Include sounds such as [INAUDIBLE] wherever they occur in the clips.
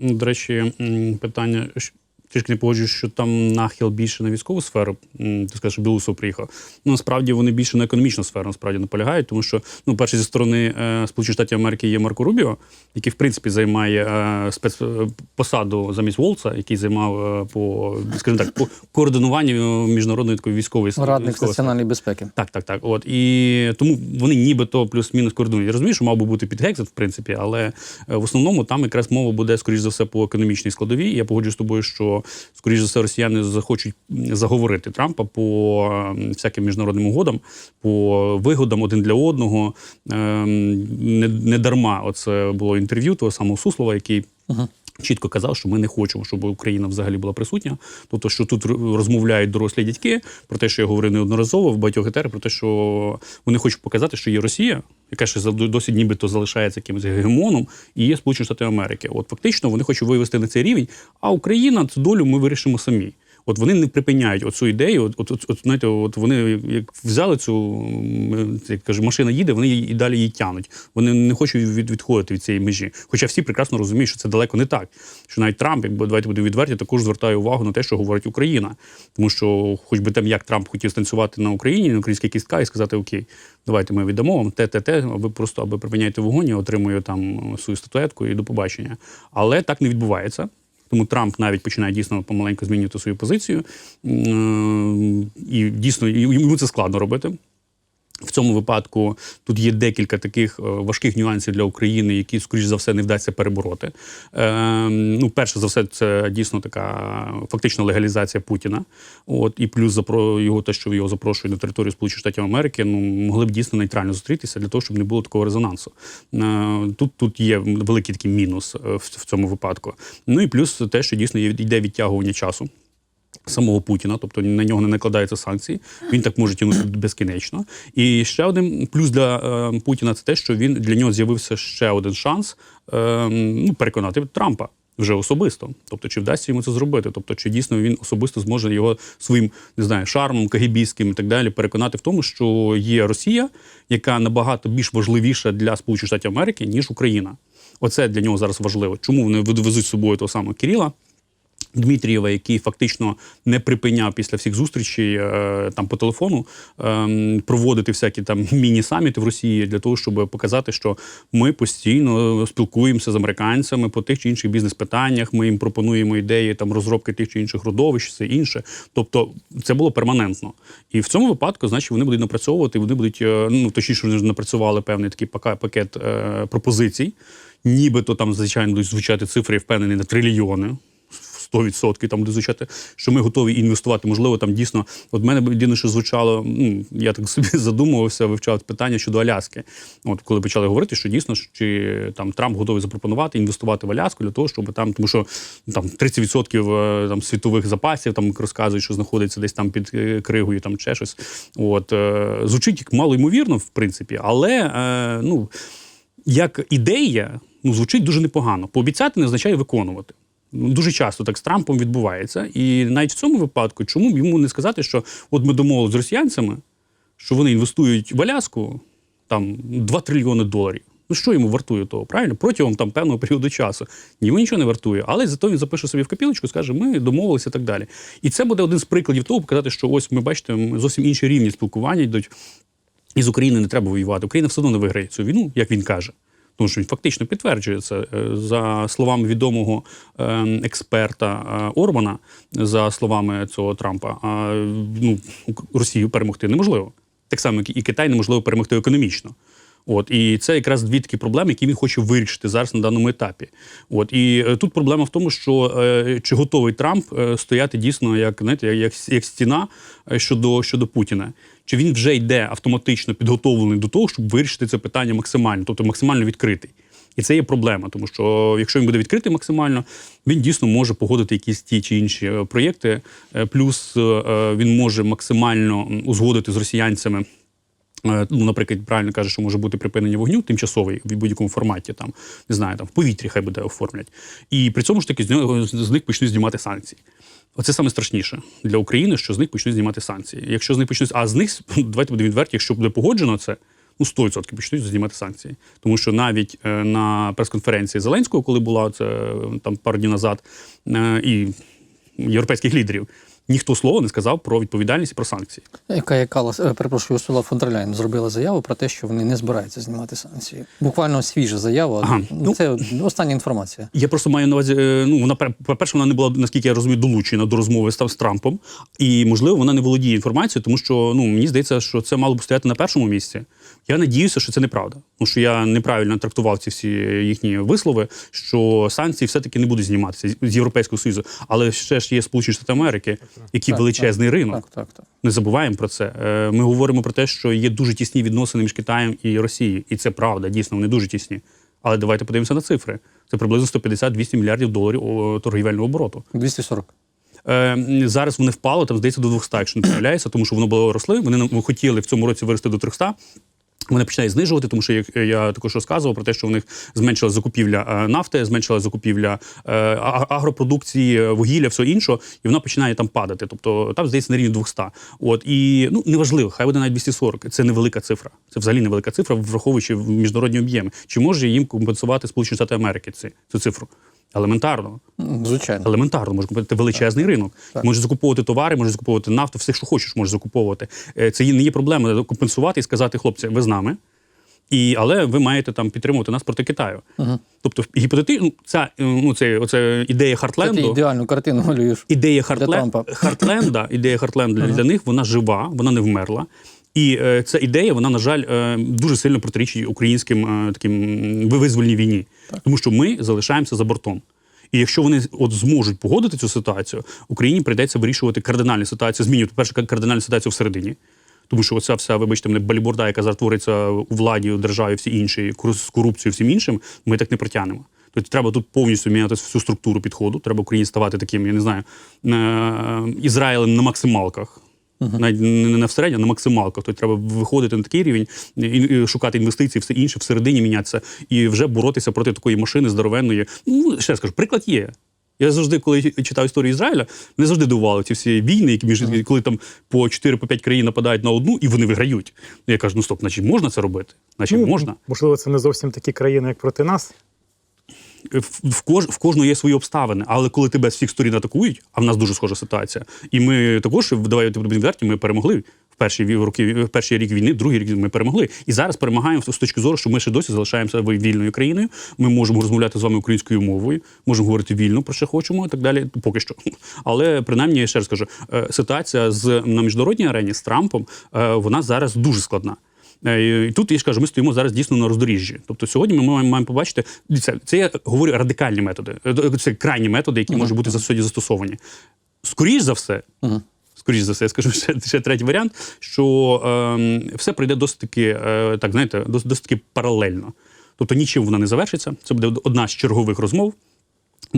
Ну, До речі, питання. Трішки не погоджуюсь, що там нахил більше на військову сферу. Ти скажеш, що Білусов приїхав. Ну, насправді вони більше на економічну сферу насправді наполягають, тому що, ну, перше, зі сторони е, Сполучених Штатів Америки є Марко Рубіо, який, в принципі, займає е, спецпосаду замість Волца, який займав е, по, скажімо так, по координуванню міжнародної такої військової Радник національної безпеки. Так, так, так. От і тому вони нібито плюс-мінус координують. Я розумію, що мав би бути під гексит, в принципі, але е, в основному там якраз мова буде, скоріш за все, по економічній складовій. Я погоджуюсь з тобою, що скоріш за все росіяни захочуть заговорити Трампа по всяким міжнародним угодам, по вигодам один для одного. Ем, Не, дарма оце було інтерв'ю того самого Суслова, який. Чітко казав, що ми не хочемо, щоб Україна взагалі була присутня. Тобто, що тут розмовляють дорослі дядьки про те, що я говорив неодноразово в багатьох етерах, про те, що вони хочуть показати, що є Росія, яка ще досі нібито залишається якимось гегемоном, і є Сполучені Штати Америки. От фактично вони хочуть вивести на цей рівень, а Україна цю долю ми вирішимо самі. От вони не припиняють оцю ідею. От, от, от, знаєте, от вони як взяли цю як каже, машина їде, вони і далі її тянуть. Вони не хочуть від, відходити від цієї межі. Хоча всі прекрасно розуміють, що це далеко не так. Що навіть Трамп, якби давайте будемо відверті, також звертає увагу на те, що говорить Україна. Тому що, хоч би там як Трамп хотів станцювати на Україні, на українській кістка, і сказати Окей, давайте ми віддамо вам те, те, те, а ви просто аби припиняєте вогонь, я отримую там свою статуетку і до побачення. Але так не відбувається. Тому Трамп навіть починає дійсно помаленьку змінювати свою позицію. І дійсно йому це складно робити. В цьому випадку тут є декілька таких е, важких нюансів для України, які, скоріш за все, не вдасться перебороти. Е, ну, перше за все, це дійсно така фактична легалізація Путіна. От і плюс запро його те, що його запрошують на територію Сполучених Штатів Америки, ну могли б дійсно нейтрально зустрітися для того, щоб не було такого резонансу. Е, тут, тут є великий такий мінус е, в, в цьому випадку. Ну і плюс те, що дійсно йде відтягування часу самого Путіна, тобто на нього не накладаються санкції. Він так може тягнути безкінечно. І ще один плюс для е, Путіна це те, що він для нього з'явився ще один шанс е, ну, переконати Трампа. Вже особисто, тобто, чи вдасться йому це зробити? Тобто, чи дійсно він особисто зможе його своїм не знаю, шармом, кагібійським і так далі переконати в тому, що є Росія, яка набагато більш важливіша для Сполучених Штатів Америки, ніж Україна. Оце для нього зараз важливо. Чому вони везуть з собою того самого Кирила? Дмитрієва, який фактично не припиняв після всіх зустрічей е, там по телефону е, проводити всякі там міні-саміти в Росії для того, щоб показати, що ми постійно спілкуємося з американцями по тих чи інших бізнес-питаннях. Ми їм пропонуємо ідеї там розробки тих чи інших родовищ, все інше. Тобто це було перманентно. І в цьому випадку, значить, вони будуть напрацьовувати, вони будуть е, ну точніше, вони напрацювали певний такий пакет е, пропозицій. Нібито там, звичайно, будуть звучати цифри, я впевнений, на трильйони. 100% там буде звучати, що ми готові інвестувати. Можливо, там дійсно, от мене єдине, що звучало, ну я так собі [LAUGHS] задумувався, вивчав питання щодо Аляски. От коли почали говорити, що дійсно чи там Трамп готовий запропонувати інвестувати в Аляску для того, щоб там, тому що там 30% е, там світових запасів там розказують, що знаходиться десь там під е, кригою, там чи щось. От е, звучить як мало ймовірно, в принципі, але ну як ідея, ну звучить дуже непогано. Пообіцяти не означає виконувати. Дуже часто так з Трампом відбувається. І навіть в цьому випадку, чому б йому не сказати, що от ми домовилися з росіянцями, що вони інвестують в Аляску там 2 трильйони доларів. Ну що йому вартує того, правильно? Протягом там певного періоду часу. Ні, йому нічого не вартує, але зато він запише собі в копілочку, скаже, ми домовилися і так далі. І це буде один з прикладів того, показати, що ось ми бачите, зовсім інші рівні спілкування йдуть. І з України не треба воювати. Україна все одно не виграє цю війну, як він каже. Тому що фактично підтверджує це Е, за словами відомого е, експерта е, Орбана, за словами цього Трампа, ну, Росію перемогти неможливо. Так само, як і Китай неможливо перемогти економічно. От і це якраз дві такі проблеми, які він хоче вирішити зараз на даному етапі. От і е, тут проблема в тому, що е, чи готовий Трамп е, стояти дійсно як знаєте, як, як, стіна щодо, щодо Путіна. Чи він вже йде автоматично підготовлений до того, щоб вирішити це питання максимально, тобто максимально відкритий. І це є проблема, тому що якщо він буде відкритий максимально, він дійсно може погодити якісь ті чи інші проєкти. Плюс він може максимально узгодити з росіянцями. Е, Ну, наприклад, правильно каже, що може бути припинення вогню тимчасовий в будь-якому форматі, там не знаю, там в повітрі хай буде оформлять. І при цьому ж таки з нього з них почнуть знімати санкції. Оце саме страшніше для України, що з них почнуть знімати санкції. Якщо з них почнуть, а з них [CLEARS THROAT] давайте будемо відверті, якщо буде погоджено це, ну 100% почнуть знімати санкції. Тому що навіть е, на прес-конференції Зеленського, коли була це там пару днів назад, е, і європейських лідерів, ніхто слова не сказав про відповідальність і про санкції. Яка яка е, перепрошую, Урсула фон зробила заяву про те, що вони не збираються знімати санкції. Буквально свіжа заява. Ага. Ну, Ну, Це остання інформація. Я просто маю на увазі, е, ну вона пер- по-перше, вона не була, наскільки я розумію, долучена до розмови з, Трампом, і можливо вона не володіє інформацією, тому що ну мені здається, що це мало б стояти на першому місці. Я надіюся, що це неправда. Тому що я неправильно трактував ці всі їхні вислови, що санкції все-таки не будуть зніматися з Європейського Союзу. Але ще ж є Сполучені Штати Америки, які Так, величезний ринок. Так, так, так. Не забуваємо про це. Е, Ми говоримо про те, що є дуже тісні відносини між Китаєм і Росією, і це правда, дійсно, вони дуже тісні. Але давайте подивимося на цифри. Це приблизно 150-200 мільярдів доларів торгівельного обороту. 240. Е, зараз вони впали, там здається до 200, якщо не помиляюся, тому що воно було росли. Вони хотіли в цьому році вирости до 300. Вони починають знижувати, тому що як я також розказував про те, що в них зменшилася закупівля е, нафти, зменшилася закупівля е, агропродукції, е, вугілля, все іншого, і вона починає там падати. Тобто там здається на рівні 200. От і ну неважливо, хай буде навіть 240. Це невелика цифра. Це взагалі невелика цифра, враховуючи в міжнародні об'єми. Чи може їм компенсувати Сполучені Штати Америки ці, цю цифру? Елементарно. Звичайно. Елементарно може купити величезний ринок. Так. Може закуповувати товари, може закуповувати нафту, все, що хочеш, може закуповувати. Е, Це не є проблема компенсувати і сказати, хлопці, ви з нами. І, але ви маєте там підтримувати нас проти Китаю. Угу. Тобто, гіпотетично, ну, ця е, ну, це, оце ідея Це Хартленду. ідеальну картину малюєш. Ідея Трампа. Хартлен... Хартленда, ідея Хартленда для них вона жива, вона не вмерла. І е, ця ідея, вона, на жаль, е, дуже сильно протирічить українським е, таким визвольній війні, тому що ми залишаємося за бортом. І якщо вони от зможуть погодити цю ситуацію, Україні прийдеться вирішувати кардинальну ситуацію, змінювати перше кардинальну ситуацію всередині. Тому що оця вся, вибачте, мене баліборда, яка зараз твориться у владі, у державі, всі інші, з корупцією, всім іншим, ми так не протягнемо. Тобто треба тут повністю міняти всю структуру підходу. Треба Україні ставати таким, я не знаю, е, Ізраїлем на максималках. Навіть не на всередині, а на максималках. Тобто треба виходити на такий рівень, і, і шукати інвестиції, все інше, всередині мінятися і вже боротися проти такої машини здоровенної. Ну, ще раз кажу, приклад є. Я завжди, коли читав історію Ізраїля, не завжди дивували ці всі війни, які між коли там по 4-5 країн нападають на одну і вони виграють. Я кажу, ну стоп, значить можна це робити? Значить, Ну, можна. Можливо, це не зовсім такі країни, як проти нас. В, в, кож, в кожного є свої обставини, але коли тебе з всіх сторін атакують, а в нас дуже схожа ситуація, і ми також будемо відверті, ми перемогли. Перші роки, перший рік війни, другий рік ми перемогли. І зараз перемагаємо з точки зору, що ми ще досі залишаємося вільною країною. Ми можемо розмовляти з вами українською мовою, можемо говорити вільно про що хочемо і так далі. Поки що. Але принаймні, я ще раз кажу, е, ситуація з на міжнародній арені з Трампом е, вона зараз дуже складна. Е, І тут я ж кажу, ми стоїмо зараз дійсно на роздоріжжі. Тобто сьогодні ми маємо, маємо побачити дивіться, це я говорю радикальні методи, Е, це крайні методи, які можуть бути за сьогодні застосовані. Скоріш за все, Мгм. скоріш за все, я скажу [LAUGHS] ще, ще третій варіант, що ем, все пройде досить таки, е, так знаєте, досить, досить таки паралельно. Тобто нічим вона не завершиться. Це буде одна з чергових розмов.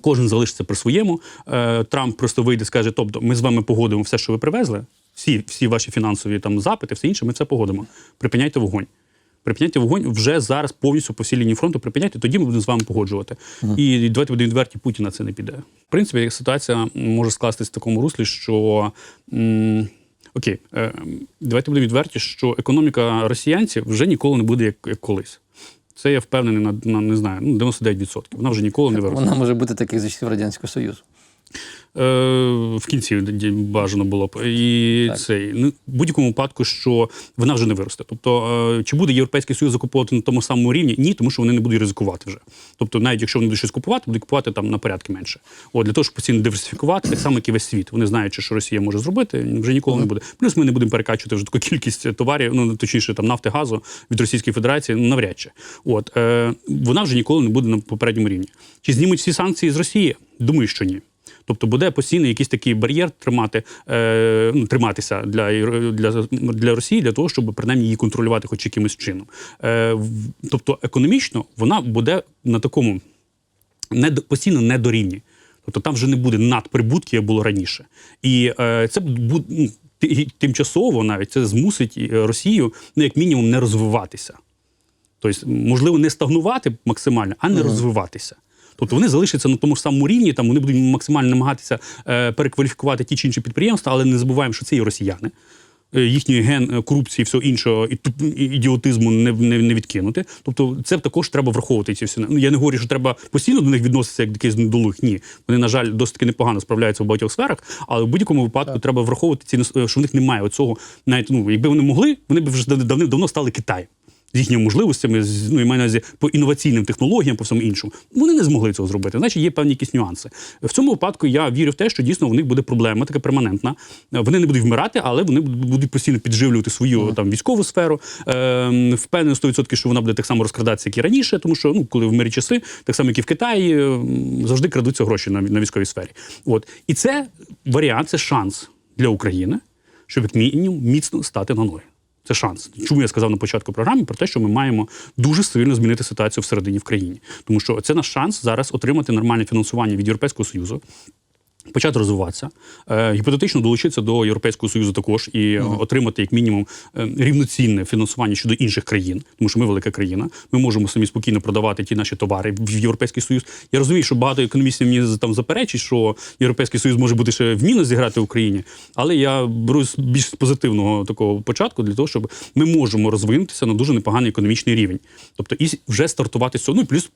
Кожен залишиться при своєму. Е, Трамп просто вийде, скаже: тобто, ми з вами погодимо все, що ви привезли, всі, всі ваші фінансові там запити, все інше, ми все погодимо. Припиняйте вогонь. Припиняйте вогонь вже зараз повністю по всій лінії фронту. Припиняйте, тоді ми будемо з вами погоджувати. І давайте будемо відверті, Путіна це не піде. В принципі, ситуація може скластись в такому руслі, що. М- Окей, е, давайте будемо відверті, що економіка росіянців вже ніколи не буде як, як колись. Це я впевнений на, на не знаю, ну 99%. Вона вже ніколи не виросте. Вона може бути таких за часів Радянського Союзу. Е, в кінці бажано було б. І Так. цей ну, в будь-якому випадку, що вона вже не виросте. Тобто, е, чи буде Європейський Союз закуповувати на тому самому рівні? Ні, тому що вони не будуть ризикувати вже. Тобто, навіть якщо вони будуть щось купувати, будуть купувати там на порядки менше. От для того, щоб постійно диверсифікувати, так само, як і весь світ. Вони знають, що Росія може зробити, вже ніколи не буде. Плюс ми не будемо перекачувати вже таку кількість товарів, ну точніше, там нафти, газу від Російської Федерації, ну навряд чи. От е, вона вже ніколи не буде на попередньому рівні. Чи знімуть всі санкції з Росії? Думаю, що ні. Тобто буде постійно якийсь такий бар'єр тримати, е, ну, триматися для, для, для Росії для того, щоб принаймні її контролювати хоч якимось чином. Е, тобто економічно вона буде на такому не, постійно не до рівні. Тобто там вже не буде надприбутків, як було раніше. І е, це буде ну, тимчасово навіть це змусить Росію, ну як мінімум, не розвиватися. Тобто, можливо, не стагнувати максимально, а не розвиватися. Тобто вони залишаться на тому ж самому рівні, там вони будуть максимально намагатися е, перекваліфікувати ті чи інші підприємства, але не забуваємо, що це і росіяни. е, їхній ген е, корупції, і всього іншого і ідіотизму не, не, не відкинути. Тобто, це також треба враховувати ці всі. Ну я не говорю, що треба постійно до них відноситися як до якихось недолугих. Ні, вони на жаль досить таки непогано справляються в багатьох сферах, але в будь-якому випадку треба враховувати ці що в них немає оцього. Навіть ну, якби вони могли, вони б вже давним давно стали Китаєм. З їхніми можливостями, з ну і маю на увазі по інноваційним технологіям, по всьому іншому, вони не змогли цього зробити. Значить, є певні якісь нюанси. В цьому випадку я вірю в те, що дійсно в них буде проблема, така перманентна. Вони не будуть вмирати, але вони будуть постійно підживлювати свою там військову сферу. Е, впевнений 100%, що вона буде так само розкрадатися, як і раніше, тому що ну, коли в мирі часи, так само як і в Китаї, е, завжди крадуться гроші на, на військовій сфері. От і це варіант, це шанс для України, щоб як мінімум міцно стати на ноги. Це шанс. Чому я сказав на початку програми про те, що ми маємо дуже сильно змінити ситуацію всередині в країні, тому що це наш шанс зараз отримати нормальне фінансування від Європейського союзу. Почати розвиватися, е, гіпотетично долучитися до Європейського союзу також і е, отримати як мінімум е, рівноцінне фінансування щодо інших країн, тому що ми велика країна. Ми можемо самі спокійно продавати ті наші товари в Європейський Союз. Я розумію, що багато економістів мені там заперечить, що Європейський Союз може бути ще в мінус зіграти в Україні, але я беру з більш позитивного такого початку для того, щоб ми можемо розвинутися на дуже непоганий економічний рівень. Тобто і вже стартувати з цього. Ну плюс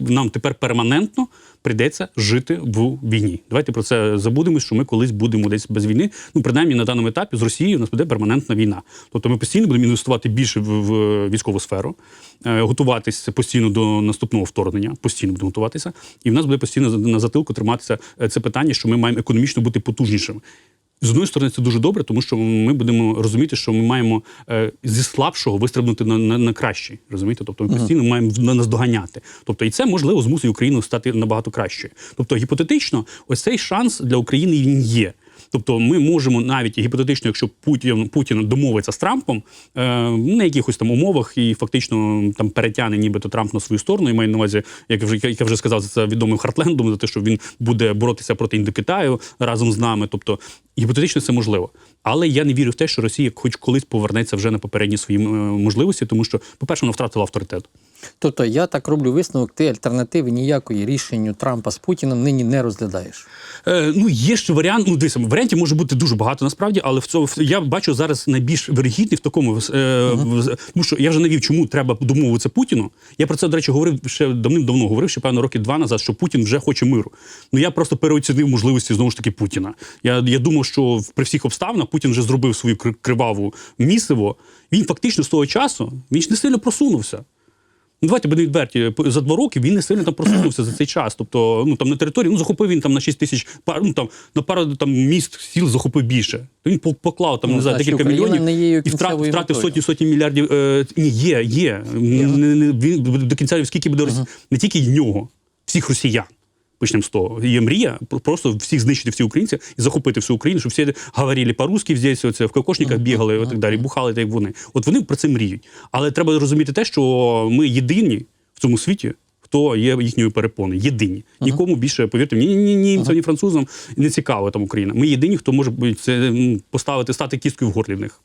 нам тепер перманентно прийдеться жити в війні. Давайте про це забудемо, що ми колись будемо десь без війни. Ну, принаймні на даному етапі з Росією у нас буде перманентна війна. Тобто ми постійно будемо інвестувати більше в, в військову сферу, е, готуватися постійно до наступного вторгнення, постійно будемо готуватися, і в нас буде постійно на затилку триматися е, це питання, що ми маємо економічно бути потужнішими. З одної сторони, це дуже добре, тому що ми будемо розуміти, що ми маємо е, зі слабшого вистрибнути на, на, на кращий. Розумієте? Тобто ми постійно маємо в- на- наздоганяти. Тобто, і це можливо змусить Україну стати набагато кращою. Тобто, гіпотетично, ось цей шанс для України він є. Тобто, ми можемо навіть гіпотетично, якщо Путін Путін домовиться з Трампом е, на якихось там умовах і фактично там перетягне нібито Трамп на свою сторону. І маю на увазі, як вже як я вже сказав, за відомим Хартлендом, за те, що він буде боротися проти Індокитаю разом з нами. Тобто, гіпотетично це можливо. Але я не вірю в те, що Росія хоч колись повернеться вже на попередні свої е, можливості, тому що, по-перше, вона втратила авторитет. Тобто я так роблю висновок, ти альтернативи ніякої рішенню Трампа з Путіним нині не розглядаєш. Е, ну, є ще варіант. Ну, дивіться, варіантів може бути дуже багато насправді, але в цьому я бачу зараз найбільш вирогідний в такому. Е, в- тому що я вже навів, чому треба домовитися Путіну. Я про це, до речі, говорив ще давним-давно говорив, ще певно роки два назад, що Путін вже хоче миру. Ну я просто переоцінив можливості знову ж таки Путіна. Я, я думав, що при всіх обставинах Путін вже зробив свою криваву місиво. Він фактично з того часу він ж не сильно просунувся. Ну, давайте будемо відверті. За два роки він не сильно там просунувся за цей час. Тобто, ну там на території ну захопив він там на 6 тисяч ну там на пару там міст сіл захопив більше. То він поклав там Ну, не знаю, декілька Україна мільйонів не і втратив, втратив сотні сотні мільярдів. Е, ні, є, є. Не, не, він до кінця скільки буде uh не тільки нього, всіх росіян. Почнемо з того. Є мрія просто всіх знищити всі українці і захопити всю Україну, щоб всі говорили по-русски, здесь оце в кокошниках бігали, і так далі, бухали, так як вони. От вони про це мріють. Але треба розуміти те, що ми єдині в цьому світі. Хто є їхньою перепоною? Єдині. Нікому більше, повірте ні, ні німцям, ні французам не цікаво там Україна. Ми єдині, хто може це поставити, стати кісткою в горлі в них.